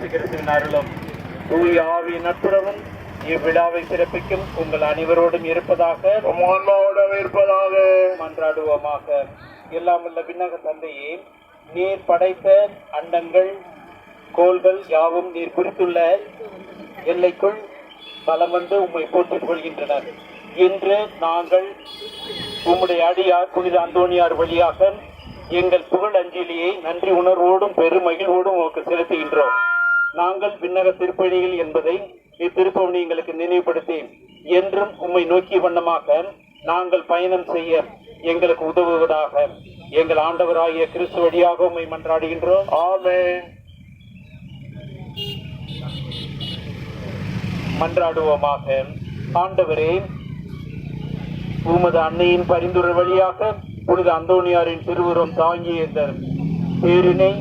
இயேசு கிறிஸ்துவின் அருளும் தூய ஆவியின் நட்புறவும் இவ்விழாவை சிறப்பிக்கும் உங்கள் அனைவரோடும் இருப்பதாக ஆன்மாவோட இருப்பதாக. மன்றாடுவோமாக. எல்லாம் உள்ள விண்ணக தந்தையே நீர் படைத்த அண்டங்கள் கோள்கள் யாவும் நீர் குறித்துள்ள எல்லைக்குள் பலம் வந்து உம்மை போற்றிக் கொள்கின்றனர் இன்று நாங்கள் உம்முடைய அடியார் புனித அந்தோணியார் வழியாக எங்கள் புகழ் அஞ்சலியை நன்றி உணர்வோடும் பெரும் மகிழ்வோடும் உமக்கு செலுத்துகின்றோம். நாங்கள் விண்ணக திருப்பணிகள் என்பதை இத்திருப்பவனி எங்களுக்கு நினைவுபடுத்தி என்றும் உம்மை நோக்கிய வண்ணமாக நாங்கள் பயணம் செய்ய எங்களுக்கு உதவுவதாக. எங்கள் ஆண்டவராகிய கிறிஸ்து வழியாக உம்மை மன்றாடுகின்றோம். ஆமென். மன்றாடுவோமாக. ஆண்டவரே உமது அன்னையின் பரிந்துரை வழியாக புனித அந்தோணியாரின் திருவுருவம் தாங்கிய இந்த பேரினை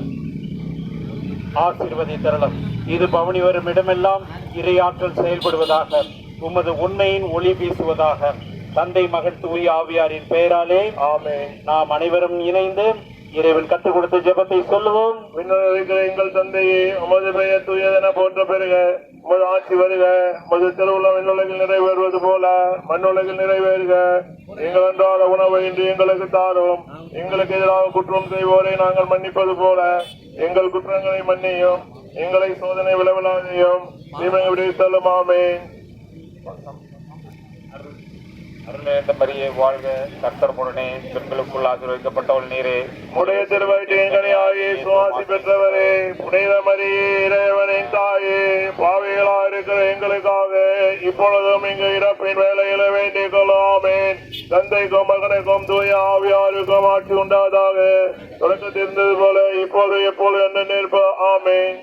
ஆசீர்வதித்தரலாம். இது பவனி வரும் இடமெல்லாம் இரையாற்றல் செயல்படுவதாக உமது உண்மையின் ஒளி வீசுவதாக. தந்தை மகன் தூய் ஆவியாரின் பெயராலே ஆமே நாம் அனைவரும் இணைந்து இறைவன் கற்றுக் கொடுத்த ஜெபத்தை சொல்லுவோம். விண்ணுலகில் இருக்கிற எங்கள் தந்தையே உமது பெயர் தூயதென போன்ற பெருக உமது ஆட்சி வருக. உமது திருவிழா விண்ணுலகில் நிறைவேறுவது போல மண்ணுலகில் நிறைவேறுக. எங்கள் அன்றாட உணவை இன்று எங்களுக்கு தாரும். எங்களுக்கு எதிராக குற்றம் செய்வோரை நாங்கள் மன்னிப்பது போல எங்கள் குற்றங்களை மன்னியும். எங்களை சோதனை விளைவிலாதையும் தீமை விடுவித்தலும் ஆமென். அருளேந்த மரியே வாழ்க கர்த்தர் முடனே பெண்களுக்குள் ஆசீர்வதிக்கப்பட்டவள் நீரே. உடைய திருவயிற்றின் ஆகிய சுவாசி பெற்றவரே புனித மரியே இறைவனின் தாயே பாவிகளா இருக்கிற எங்களுக்காக இப்பொழுதும் இங்கு இறப்பின் வேலையில வேண்டிக் கொள்ளாமேன் தந்தைக்கும் மகனுக்கும் தூய ஆவியாருக்கும் ஆட்சி உண்டாதாக தொடக்கத்தில் இருந்தது போல இப்போது எப்போது என்ன நிற்ப ஆமேன்.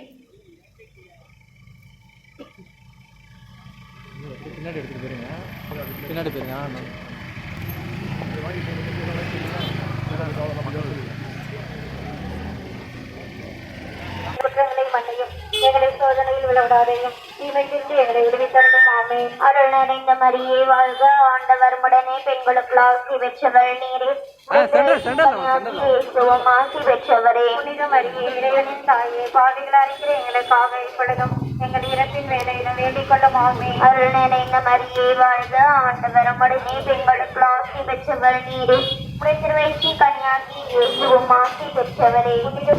பின்னாடி எடுத்துட்டு போயிருங்க பின்னாடி போயிருங்க ஆ, நான். குற்றங்களை மன்னியும் எங்களை சோதனையில் விளைவிடாதையும் தீமையிலிருந்து எங்களை விடுவித்தரணும் ஆமே அருள் நிறைந்த மரியே வாழ்க ஆண்டவர் உடனே பெண்களுக்கு ஆசி பெற்றவர் நீரே. ஆசி பெற்றவரே. புனித மரியே இறைவனின் தாயே பாவிகள் அறிகிற எங்களுக்காக இப்பொழுதும் எங்கள் இறப்பின் வேலையிலும் வேண்டிக் கொள்ளும் ஆமே அருள் நிறைந்த மரியே வாழ்க ஆண்டவர் உடனே பெண்களுக்கு ஆசி பெற்றவர் நீரே. திருவயிற்று கன்னியாகி இயேசுவும் ஆசி பெற்றவரே. புனித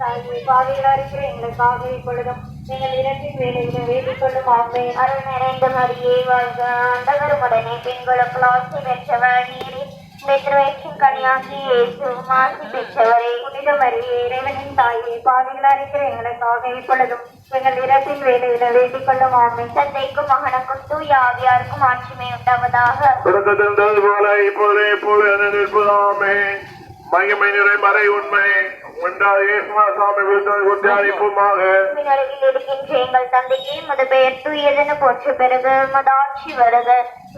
மரியே இறைவனின் தாயே பாவிகளா இருக்கிற எங்களுக்காக இப்பொழுதும் நீங்கள் இரண்டின் வேலையில வேண்டிக் கொள்ளும் ஆமே அருள் நிறைந்த மரியே வாழ்க. ஆண்டவர் உடனே பெண்களுக்கு ஆசி பெற்றவர் நீரே. பெற்றவற்றின் கனியாகி இயேசு மாசி பெற்றவரே. புனித மரியே இறைவனின் தாயே பாவிகளா இருக்கிற எங்களுக்காக இப்பொழுதும் எங்கள் இரட்டின் வேலையில வேண்டிக் கொள்ளும் ஆமே தந்தைக்கும் மகனுக்கும் தூய ஆவியாருக்கும் ஆட்சிமை உண்டாவதாக. தொடக்கத்தில் இருந்தது போல இப்போது மகிமை நிறை மறை உண்மை. இயேசுமா இருக்கின்ற எங்கள் தந்தையே முத பெயர் தூயதென போற்று பெறுக மது ஆட்சி வருக.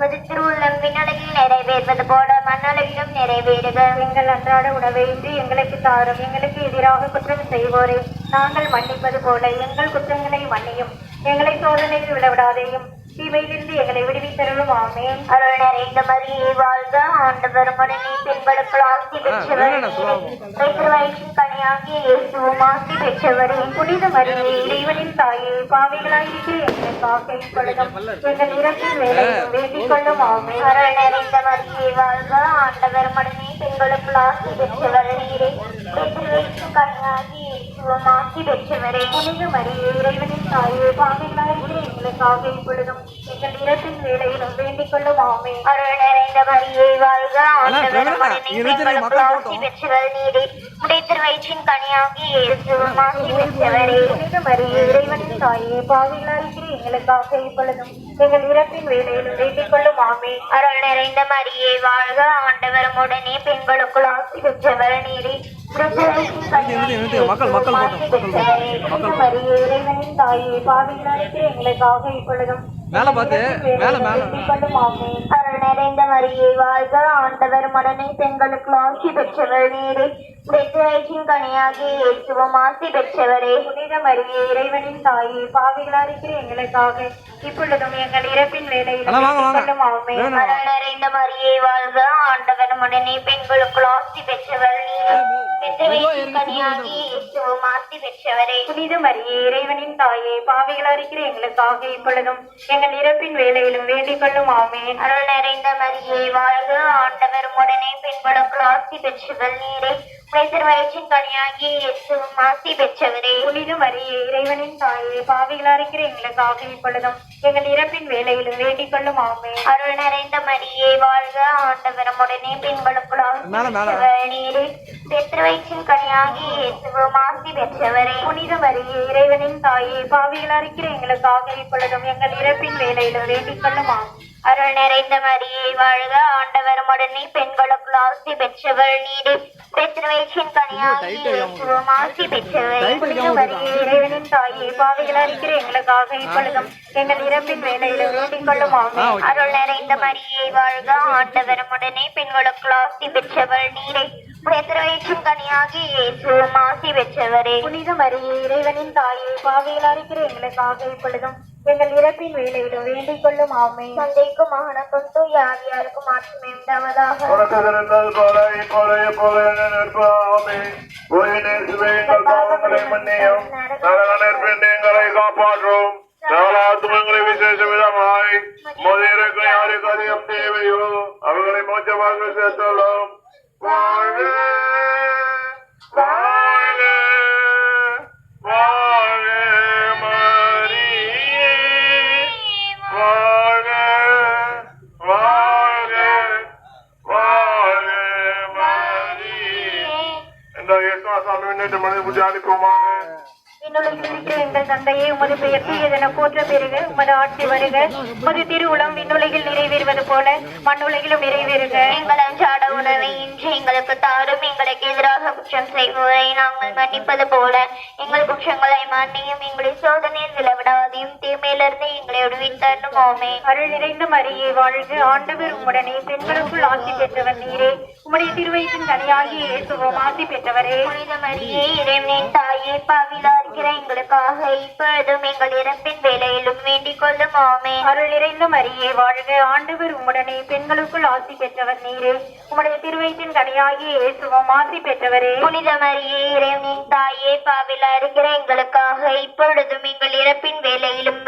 மது திருவுள்ளம் விண்ணலகில் நிறைவேறுவது போல மண்ணலகிலும் நிறைவேறுக. எங்கள் அன்றாட உணவை இன்று எங்களுக்கு தாரும். எங்களுக்கு எதிராக குற்றம் செய்வோரை. நாங்கள் மன்னிப்பது போல எங்கள் குற்றங்களை மன்னியும். எங்களை சோதனையில் விடவிடாதையும். தீமையிலிருந்து எங்களை விடுவித்தருளும் ஆமேன். அருள் நிறைந்த மரியே வாழ்க ஆண்டவர் உடனே பெண்களுக்குள் ஆசி வேணாம், சொல்லுவாங்க. பெற்றவர். வயிற்றின் கனியாகிய இயேசுவும் ஆசி பெற்றவரே. புனித மரியே இறைவனின் தாயே பாவிகளாயிற்று எங்களுக்காக இப்பொழுதும் எங்கள் இறப்பின் வேலையிலும் வேண்டிக் கொள்ளும் ஆமே அருள் நிறைந்த மரியே வாழ்க ஆண்டவர் மடனே பெண்களுக்குள் ஆசி பெற்றவர். நீரே பெற்றவர் வயிற்றின் இயேசுவும் ஆசி பெற்றவரே புனித மரியே இறைவனின் தாயே பாவிகளாயிற்று எங்களுக்காக இப்பொழுதும் எங்கள் இறப்பின் வேலையிலும் வேண்டிக் கொள்ளும் ஆமே அருள் நிறைந்த மரியே வாழ்க ஆண்டவர். பெற்றவர் நீரே. உடைய திருவயிற்றின் கனியாகி இறைவனின் தாயே பாவிகளாயிருக்கிற எங்களுக்காக இப்பொழுதும் எங்கள் இறப்பின் வேலையிலும் வேண்டிக் கொள்ளும் ஆமே அருள் நிறைந்த மரியே வாழ்க ஆண்டவரும் உடனே பெண்களுக்குள் ஆசி பெற்றவர் நீரே. மக்கள், மக்கள் மரியே இறைவனின் தாயே பாவிகளாயிருக்கிற எங்களுக்காக இப்பொழுதும் மேல பாத்து மேல, மேல. நிறைந்த மரியே வாழ்க ஆண்டவர் மடனை பெண்களுக்கு ஆசி பெற்றவர் நீரே பெற்றவற்றின் கனியாகி ஏற்றுவோம் ஆசி பெற்றவரே புனித மரியே இறைவனின் தாயே பாவிகளா இருக்கிற எங்களுக்காக இப்பொழுதும் எங்கள் இறப்பின் வேலையில் அண்ணா, வாங்க, நிறைந்த மரியை வாழ்க ஆண்டவர் மடனை பெண்களுக்கு ஆசி பெற்றவர் நீரே பெற்றவரே புனித மரியே இறைவனின் தாயே பாவிகளா இருக்கிற எங்களுக்காக இப்பொழுதும் எங்கள் இறப்பின் வேலையிலும் வேண்டிக் கொள்ளும். ஆமே அருள் நிறைந்த மரியே வாழ்க. ஆண்டவர் உடனே பெண்களுக்கு ஆசி பெற்றுகள் நீரை கனியாகி ஆசி பெற்றவரே புனித மரியே இறைவனின் தாயே பாவிகளா இருக்கிற எங்களுக்காக இப்பொழுதும் எங்கள் இறப்பின் வேலையிலும் வேண்டிக் கொள்ளும் ஆமென் அருள் நிறைந்த மரியே வாழ்க ஆண்டவர் உடனே பெண்களுக்கு ஆசி மேல, மேல. பெற்றவர் நீரே பெற்ற வயிற்றின் கனியாகி ஆசி பெற்றவரே புனித மரியே இறைவனின் தாயே பாவிகளா இருக்கிற எங்களுக்காக இப்பொழுதும் எங்கள் இறப்பின் வேலையிலும் வேண்டிக் கொள்ளும் ஆமென் அருள் நிறைந்த மரியே வாழ்க. ஆண்டவர் உடனே பெண்களுக்குள் ஆசி பெற்றவர் நீரே. பெற்ற வயிற்றின் கனியாகி இயேசுவும் ஆசி பெற்றவர். இறைவனின் தாயே பாவிகளா இருக்கிற எங்களுக்காக இப்பொழுதும் எங்கள் இறப்பின் வேலையிலும் வேண்டிக் கொள்ளும் அருள் நிறைந்த மரியே வாழ்க. ஆண்டவர் உடனே பெண்களுக்குள் ஆசி பெற்றவர் நீரே. பெற்ற வயிற்றின் கனியாகி இயேசுவும் ஆசி பெற்றவரே. புனித மரியே இறைவனின் தாயே பாவிகளா இருக்கிற எங்களுக்காக இப்பொழுதும் எங்கள் இறப்பின் வேலையிலும் வேண்டிக் கொள்ளும் ஆமை தந்தைக்கும் மகனுக்கும் தூய ஆவியாருக்கும் ஆற்றுமை உண்டாவதாக. உனக்கு இருந்தது போல இப்போது எப்போது நிற்பாமே எங்கள் பாவங்களை மன்னியும். நரக நெருப்பின் எங்களை காப்பாற்றும். நவலாத்மங்களை விசேஷ விதமாய். யாருக்கு அதிகம் தேவையோ அவர்களை மோச்சமாக வாழ்க. ॾह हेठां असां में हिन ज़माने गुज़ारे कमाए விண்ணுலகில் இருக்கிற எங்கள் தந்தையே உமது பெயர் தூயதென போற்ற பெறுக உமது ஆட்சி வருக. உமது திருவுளம் விண்ணுலகில் நிறைவேறுவது போல மண்ணுலகிலும் நிறைவேறுக. எங்கள் அன்றாட உணவை இன்று எங்களுக்கு தாரும் எங்களுக்கு எதிராக குற்றம் செய்வோரை நாங்கள் மன்னிப்பது போல. எங்கள் குற்றங்களை மன்னியும் எங்களை சோதனையில் விளவிடாதையும் தீமையிலிருந்து எங்களை விடுவித்தரணும். ஆமே அருள் நிறைந்த மரியே வாழ்க. ஆண்டவர் உம்முடனே பெண்களுக்குள் ஆசி பெற்றவர் நீரே. உம்முடைய திருவயிற்றின் கனியாகி இயேசுவோம் பெற்றவரே. புனித மரியே இறைவனின் தாயே பாவிலா இருக்கிற எங்களுக்காக இப்பொழுதும் எங்கள் இறப்பின் வேலையிலும் வேண்டிக் கொள்ளும். ஆமே அருள் நிறைந்த மரியே வாழ்க. ஆண்டவர் உம்முடனே பெண்களுக்குள் ஆசி பெற்றவர் நீரே. உம்முடைய திருவயிற்றின் கனியாகி இயேசுவோம் ஆசி பெற்றவரே. புனித மரியே இறைவனின் தாயே பாவிலா இருக்கிற எங்களுக்காக இப்பொழுதும் எங்கள் இறப்பின் வேலையிலும்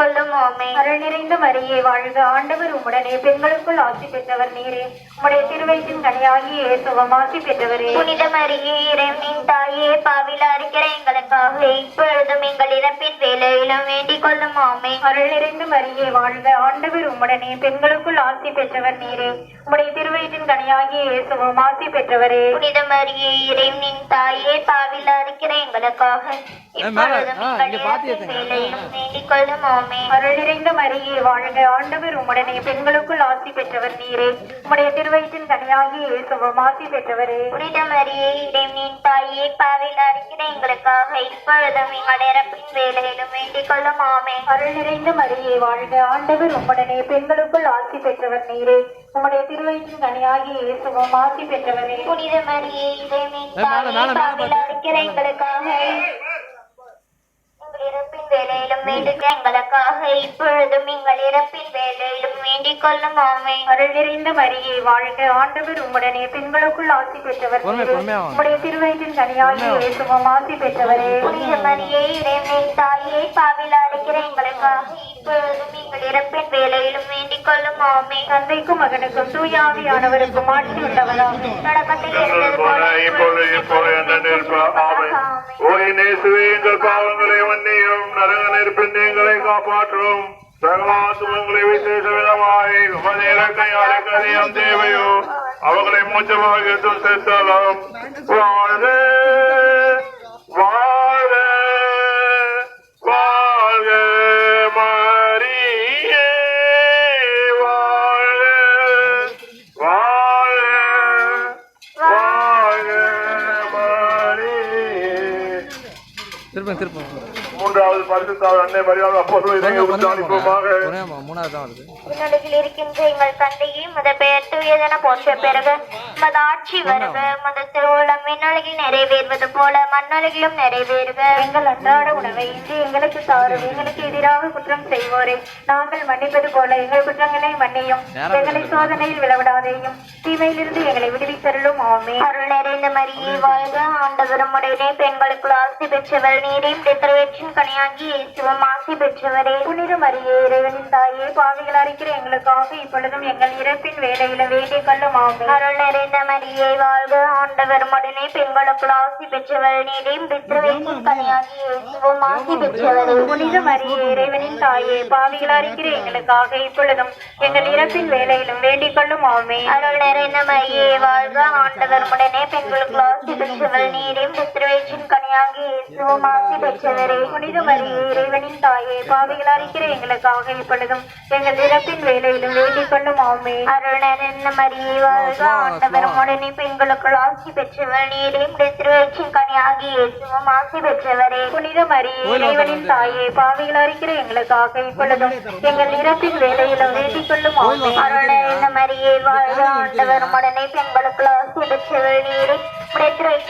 கொள்ளும் ஆமை அருள் நிறைந்த மரியே வாழ்க ஆண்டவர் உம்முடனே. பெண்களுக்குள் ஆசி பெற்றவர் நீரே. உம்முடைய திருவயிற்றின் கனியாகி இயேசுவும் ஆசி பெற்றவரே. புனித மரியே இறைவனின் தாயே பாவிலா இருக்கிற எங்களுக்காக இப்பொழுதும் எங்கள் இறப்பின் வேலையிலும் வேண்டிக் கொள்ளும் ஆமே அருள் நிறைந்த மரியே வாழ்க. ஆண்டவர் உம்முடனே பெண்களுக்குள் ஆசி பெற்றவர் நீரே. உம்முடைய திருவயிற்றின் கனியாகி இயேசுவும் ஆசி பெற்றவரே. புனித மரியே இறைவனின் தாயே பாவிலா இருக்கிற எங்களுக்காக பெண்களுக்குள் ஆசி பெற்றவர் நீரே. உம்முடைய திருவயிற்றின் கனியாகி இயேசுவும் ஆசி பெற்றவரே. புனித மரியே இறைவனின் தாயே பாவிலா இருக்கிற எங்களுக்காக இப்பொழுதும் எங்கள் இறப்பின் வேலையிலும் வேண்டிக் கொள்ளும் ஆமே அருள் நிறைந்த மரியே வாழ்க ஆண்டவர் உம்முடனே. பெண்களுக்குள் ஆசி பெற்றவர் நீரே. உம்முடைய திருவயிற்றின் கனியாகி இயேசுவும் ஆசி பெற்றவரே. புனித மரியே. இருக்கிற எங்களுக்காக எங்கள் இறப்பின் வேலையிலும் எங்களுக்காக இப்பொழுதும் எங்கள் இறப்பின் வேலையிலும் வேண்டிக் கொள்ளும் ஆமே. அருள் நிறைந்த மரியே வாழ்க. ஆண்டவர் உம்முடனே பெண்களுக்குள் ஆசி பெற்றவர். உம்முடைய திருவயிற்றின் கனியாகி இயேசுவும் ஆசி பெற்றவரே. புனித மரியே இறைவனின் தாயே பாவிலா இருக்கிற எங்களுக்காக இப்பொழுதும் எங்கள் இறப்பின் வேலையிலும் வேண்டிக் கொள்ளும் ஆமே. தந்தைக்கும் மகனுக்கும் தூயாவியானவருக்கும் ஆட்சி உண்டவராக தொடக்கத்தில் இருந்தது போல இப்பொழுது எங்கள் பாவங்களை மன்னியும். நரக நெருப்பின் எங்களை காப்பாற்றும். சர்வாத்துமங்களை விசேஷ விதமாய் உமது இறக்கையாலே தேவையோ? அவர்களை மூச்சமாக சேர்த்தாலும் வாழ்க வாழ்க வாழ்க மரியே வாழ்க மூன்றாவது பரிசுத்தாவது அன்னை மரியாதை அப்போது இதை உற்சாகிப்போமாக குறையாமா மூணாவது தான் வருது. விண்ணுலகில் இருக்கின்ற எங்கள் தந்தையே மத பெயர் தூயதென போற்ற பிறகு மத ஆட்சி வருக மத திருவுளம் விண்ணுலகில் நிறைவேறுவது போல மண்ணுலகிலும் நிறைவேறுக. எங்கள் அன்றாட உணவை இன்று எங்களுக்கு தாரும் எங்களுக்கு எதிராக குற்றம் செய்வோரை. நாங்கள் மன்னிப்பது போல எங்கள் குற்றங்களை மன்னியும். எங்களை சோதனையில் விளவிடாதேயும். தீமையிலிருந்து எங்களை விடுவித்தருளும். ஆமே அருள் நிறைந்த மரியே வாழ்க. ஆண்டவரும் உடனே பெண்களுக்குள் ஆசி பெற்றவர். நீரையும் பெற்றவற்றின் கனியாகி இயேசுவும் ஆசி பெற்றவரே. புனித மரியே இறைவனின் தாயே. பாவிகள் அறிக்கிற எங்களுக்காக இப்பொழுதும் எங்கள் இறப்பின் வேலையில வேண்டிக் கொள்ளும். ஆமே அருள் நிறைந்த மரியே வாழ்க. ஆண்டவரும் உடனே பெண்களுக்குள் ஆசி பெற்றவர் நீரையும் பெற்றவற்றின் கனியாகி இயேசுவும் ஆசி பெற்றவரே. புனித மரியே இறைவனின் தாயே பாவிகள் அறிக்கிற எங்களுக்காக இப்பொழுதும் எங்கள் இறப்பின் வேலையிலும் வேண்டிக் கொள்ளும். ஆமே அருள் நிறைந்த மரியே வாழ்க. ஆண்டவர் உடனே பெண்களுக்கு ஆசி பெற்றவர் நீரையும் பெற்றவற்றின் கனியாகி இயேசுவும் ஆசி பெற்றவரே புனித மரியே இறைவனின் தாயே பாவிகள் அறிக்கிற எங்களுக்காக இப்பொழுதும் எங்கள் இறப்பின் வேலையிலும் வேண்டிக் கொள்ளும். ஆமே நிறைந்த மரியே வாழ்க ஆண்டவர். உடனே பெண்களுக்குள் ஆசி பெற்றவர் நீரையும் பெற்றவற்றின் கனியாகி இயேசுவும் ஆசி பெற்றவரே புனித மரியே இறைவனின் தாயே பாவிகள் அறிக்கிற எங்களுக்காக இப்பொழுதும் எங்கள் இறப்பின் வேலையிலும் வேண்டிக் கொள்ளும். ஆமே நிறைந்த மரியே வாழ்க ஆண்டவர். உடனே பெண்களுக்குள் ஆசி நீரை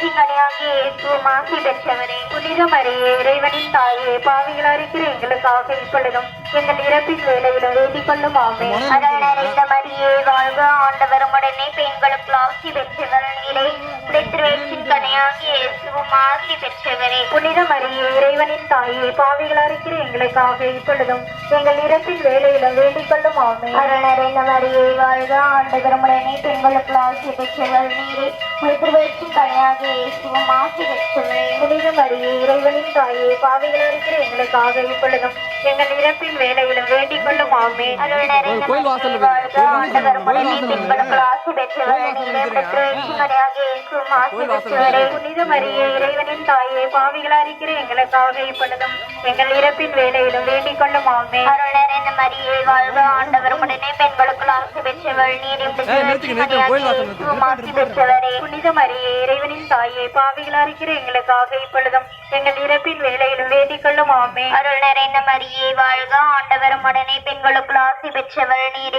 உடைத்திரைச்சின் கனியாகி இயேசுவும் பெற்றவரே புனிதமறியே இறைவனின் தாயே பாவிகளாக இருக்கிற எங்களுக்காக இப்பொழுதும் எங்கள் இறப்பின் வேலையிலும் வேண்டிக் கொள்ளும். ஆமே அருள் நிறைந்த மரியே வாழ்க. ஆண்டவர் உடனே பெண்களுக்குள் ஆசி பெற்றவர் நீரை உடைத்திரைச்சின் கனியாகி இயேசுவும் ஆசி பெற்றவரே. புனித மரியே இறைவனின் தாயே பாவிகள் அறிக்கிற எங்களுக்காக இப்பொழுதும் எங்கள் இறப்பின் வேலையிலும் வேண்டிக் கொள்ளும். ஆமே அருள் நிறைந்த மரியே வாழ்க. ஆண்டவர் உடனே பெண்களுக்குள் ஆசி பெற்றவர் நீரை. உடைத்திரைச்சின் கனியாகி இயேசுவும் ஆசி பெற்றவரே. புனித மரியே இறைவனின் தாயே பாவிகள் இருக்கிற எங்களுக்காக இப்பொழுதும் எங்கள் இறப்பின் வேலையிலும் வேண்டிக் கொள்ளும். ஆமே கோயில் வாசல்ல மரியே, போய், வாழ்க கோயில் வாசல்ல ஆண்டவர் போய், உடனே கோயில் வாசல்ல பெண்களுக்குள் ஆசி பெற்றவர் கோயில் வாசல்ல நீரை இருக்கிற. பெற்றவற்றின் கனியாகி இயேசுவும் ஆசி கோயில் வாசல்ல பெற்றவரே இருக்கிற. புனித மரியே இறைவனின் தாயே பாவிகளா இருக்கிற எங்களுக்காக இப்பொழுதும் எங்கள் இறப்பின் வேலையிலும் வேண்டிக் கொள்ளும். ஆமே அருள் நிறைந்த மரியே வாழ்க. ஆண்டவர் உடனே பெண்களுக்குள் ஆசி பெற்றவர் நீரின் வாசல் பெற்றவரே புனித மரியே இறைவனின் தாயே பாவிகளா இருக்கிற எங்களுக்காக இப்பொழுதும் எங்கள் இறப்பின் வேலையிலும் வேண்டிக் கொள்ளும். ஆமே அருள் நிறைந்த மரியே வாழ்க. ஆண்டவரும் உடனே பெண்களுக்குள் ஆசி பெற்றவர் நீரே.